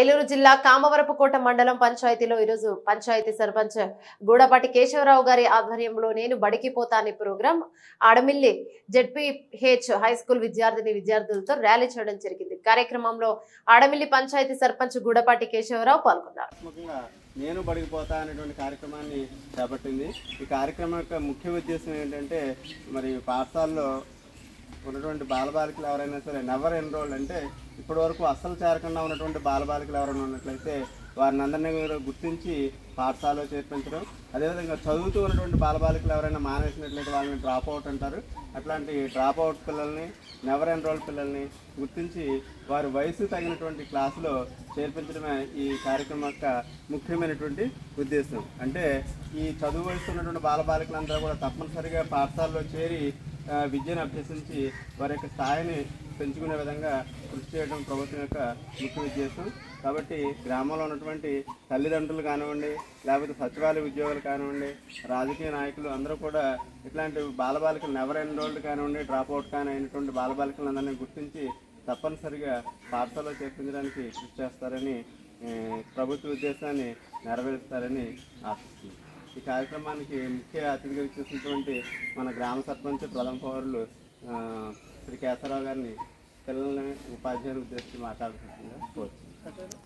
ఏలూరు జిల్లా కామవరపుకోట మండలం పంచాయతీలో ఈరోజు పంచాయతీ సర్పంచ్ గూడపాటి కేశవరావు గారి ఆధ్వర్యంలో నేను బడికిపోతానే program Adamilli ZPH high school విద్యార్థిని విద్యార్థులతో ర్యాలీ చేయడం జరిగింది. కార్యక్రమంలో ఆడమిల్లి పంచాయతీ సర్పంచ్ గూడపాటి కేశవరావు పాల్గొన్నారు. నేను బడిగిపోతా అనేటువంటి కార్యక్రమాన్ని చేపట్టింది. ఈ కార్యక్రమం యొక్క ముఖ్య ఉద్దేశం ఏంటంటే మరి పాఠశాలలో ఉన్నటువంటి బాలబాలికలు ఎవరైనా సరే నెవర్ ఎన్రోల్డ్ అంటే ఇప్పటి వరకు అస్సలు చేరకుండా ఉన్నటువంటి బాలబాలికలు ఎవరైనా ఉన్నట్లయితే వారిని అందరినీ మీరు గుర్తించి పాఠశాలలో చేర్పించడం. అదేవిధంగా చదువుతూ ఉన్నటువంటి బాలబాలికలు ఎవరైనా మానేసినట్లయితే వాళ్ళని డ్రాప్ అవుట్ అంటారు. అట్లాంటి డ్రాప్ అవుట్ పిల్లల్ని నెవర్ ఎన్రోల్ పిల్లల్ని గుర్తించి వారి వయసు తగినటువంటి క్లాసులో చేర్పించడమే ఈ కార్యక్రమం యొక్క ముఖ్యమైనటువంటి ఉద్దేశం. అంటే ఈ చదువు వయసు ఉన్నటువంటి బాలబాలికలందరూ కూడా తప్పనిసరిగా పాఠశాలలో చేరి విద్యను అభ్యసించి వారి యొక్క స్థాయిని పెంచుకునే విధంగా కృషి చేయడం ప్రభుత్వం యొక్క ముఖ్య ఉద్దేశం. కాబట్టి గ్రామంలో ఉన్నటువంటి తల్లిదండ్రులు కానివ్వండి లేకపోతే సచివాలయ ఉద్యోగులు కానివ్వండి రాజకీయ నాయకులు అందరూ కూడా ఇట్లాంటి బాలబాలికలు నెవర్ ఎన్రోల్డ్ కానివ్వండి డ్రాప్ అవుట్ కానీ అయినటువంటి బాలబాలికలందరినీ గుర్తించి తప్పనిసరిగా పాఠశాలలో చేర్పించడానికి కృషి చేస్తారని ప్రభుత్వ ఉద్దేశాన్ని నెరవేరుస్తారని ఆశిస్తున్నాను ఈ కార్యక్రమానికి ముఖ్య అతిథిగా ఇచ్చేసినటువంటి మన గ్రామ సర్పంచ్ ప్రథమ పౌరులు శ్రీ కేశవరావు గారిని పిల్లల్ని ఉపాధ్యాయులు ఉద్దేశించి మాట్లాడుతుందిగా కోరుతున్నాను